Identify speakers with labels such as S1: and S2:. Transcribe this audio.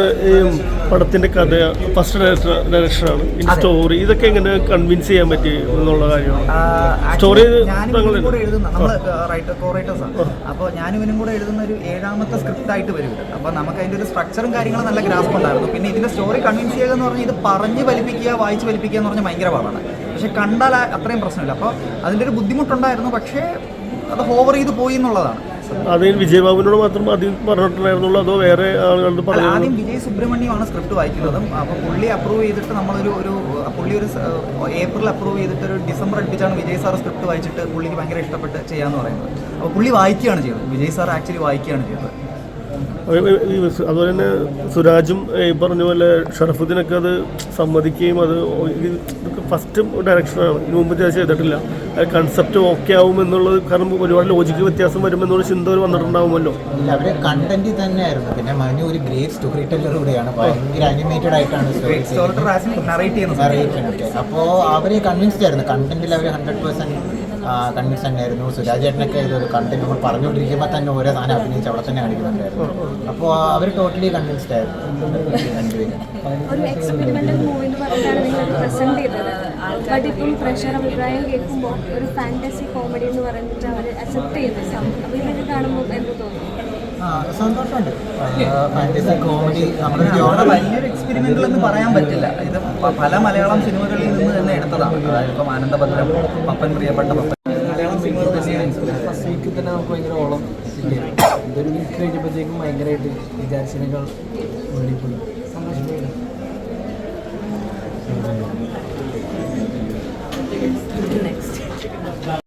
S1: ഈ പടത്തിന്റെ കഥ ഫസ്റ്റ് ഡയറക്ടർ ഡയറക്ഷനാണ് ഈ സ്റ്റോറി ഇതൊക്കെ എങ്ങനെ കൺവിൻസ് ചെയ്യാൻ പറ്റി എന്നുള്ള കാര്യമാണ്. സ്റ്റോറി
S2: അപ്പോൾ ഞാനും ഇവനും കൂടെ എഴുതുന്ന ഒരു ഏഴാമത്തെ സ്ക്രിപ്റ്റ് ആയിട്ട് വരും അപ്പോൾ നമുക്ക് അതിന്റെ ഒരു സ്ട്രക്ചറും കാര്യങ്ങളും നല്ല ഗ്രാസ്പ് ഉണ്ടായിരുന്നു. പിന്നെ ഇതിന്റെ സ്റ്റോറി കൺവിൻസ് ചെയ്യുക എന്ന് പറഞ്ഞാൽ ഇത് പറഞ്ഞ് വലിപ്പിക്കുക വായിച്ച് വലിപ്പിക്കുക എന്ന് പറഞ്ഞാൽ ഭയങ്കര പാടാണ്. പക്ഷെ കണ്ടാൽ അത്രയും പ്രശ്നമില്ല. അപ്പോൾ അതിന്റെ ഒരു ബുദ്ധിമുട്ടുണ്ടായിരുന്നു പക്ഷേ അത് ഹോവർ ചെയ്ത് പോയി എന്നുള്ളതാണ്.
S1: അത് വിജയബാബുവിനോട് മാത്രം ആദ്യം പറഞ്ഞിട്ടുണ്ടായിരുന്നുള്ളൂ അതോ വേറെ ആളുകൾ
S2: അല്ല,
S1: പറഞ്ഞു
S2: ആദ്യം വിജയ് സുബ്രഹ്മണ്യമാണ് സ്ക്രിപ്റ്റ് വായിക്കുന്നതും. അപ്പോൾ പുള്ളി അപ്രൂവ് ചെയ്തിട്ട് നമ്മളൊരു ഒരു പുള്ളി ഒരു ഏപ്രിൽ അപ്രൂവ് ചെയ്തിട്ട് ഒരു ഡിസംബർ അടുപ്പിച്ചാണ് വിജയ് സാർ സ്ക്രിപ്റ്റ് വായിച്ചിട്ട് പുള്ളിക്ക് ഭയങ്കര ഇഷ്ടപ്പെട്ട് ചെയ്യാന്ന് പറയുന്നത്. അപ്പോൾ പുള്ളി വായിക്കുകയാണ് ചെയ്തത്. വിജയ് സാർ ആക്ച്വലി വായിക്കുകയാണ് ചെയ്തത്.
S1: അതുപോലെ തന്നെ സുരാജും ഈ പറഞ്ഞ പോലെ ഷറഫുദ്ദീനൊക്കെ അത് സമ്മതിക്കുകയും അത് ഇതൊക്കെ ഫസ്റ്റ് ഡയറക്ഷനാണ് ഇതിനു മുമ്പ് ഞാൻ ചെയ്തിട്ടില്ല. അത് കൺസെപ്റ്റ് ഓക്കെ ആവും എന്നുള്ളത് കാരണം ഒരുപാട് ലോജിക്ക് വ്യത്യാസം വരുമെന്നുള്ള ചിന്ത ഒരു വന്നിട്ടുണ്ടാവുമല്ലോ.
S3: ഇല്ല അവർ കണ്ടന്റ് തന്നെയായിരുന്നു. പിന്നെ മനു ഒരു ഗ്രേറ്റ് സ്റ്റോറി ടെല്ലർ കൂടെയാണ്. ഭയങ്കര അനിമേറ്റഡ് ആയിട്ടാണ് സ്റ്റോറി
S2: സ്റ്റോറി നറേറ്റ് ചെയ്യുന്നത്.
S3: അപ്പോൾ അവരെ കൺവിൻസ്ഡ് ആയിരുന്നു കണ്ടന്റിൽ അവർ ഹൺഡ്രഡ് പെർസെന്റ് കൺവിൻസ് തന്നെയായിരുന്നു. സുരാജ് ചേട്ടനൊക്കെ ഇതൊരു കണ്ടന്റ് നമ്മൾ പറഞ്ഞുകൊണ്ടിരിക്കുമ്പോൾ തന്നെ ഓരോ സാധനം അഭിനയിച്ച് അവിടെ തന്നെ കാണിക്കുന്നുണ്ടായിരുന്നു. അപ്പോൾ അവർ ടോട്ടലി കൺവിൻസ്ഡ് ആയിരുന്നു
S4: ഒരു എക്സ്പെരിമെന്റൽ മൂവി എന്ന് പറഞ്ഞിട്ടാണ് നിങ്ങൾ പ്രസന്റ് ചെയ്തത്. ബട്ട് ഇപ്പം പ്രഷർ അഭിപ്രായം കേൾക്കുമ്പോൾ ഒരു ഫാന്റസി കോമഡി എന്ന് പറഞ്ഞിട്ട് അവർ അക്സെപ്റ്റ് ചെയ്യുന്നത് അപ്പോൾ ഇതൊക്കെ കാണുമ്പോൾ എന്ത് തോന്നുന്നു
S3: സന്തോഷമുണ്ട്. ഫാന്റസി കോമഡി നമ്മുടെ
S2: വലിയൊരു എക്സ്പെരിമെന്റൽ എന്ന് പറയാൻ പറ്റില്ല. ഇത് പല മലയാളം സിനിമകളിൽ നിന്ന് തന്നെ എടുത്തതാണ്. അതായത് ഇപ്പം ആനന്ദഭദ്രം പപ്പൻ പ്രിയപ്പെട്ട പപ്പൻ.
S5: ഫസ്റ്റ് വീക്കിൽ തന്നെ നമുക്ക് ഭയങ്കര ഓളം ഇതൊരു വീക്ക് കഴിഞ്ഞപ്പോഴത്തേക്കും ഭയങ്കരമായിട്ട് വിചാരിച്ചതിനേക്കാൾ വേണ്ടിപ്പോയി പോയി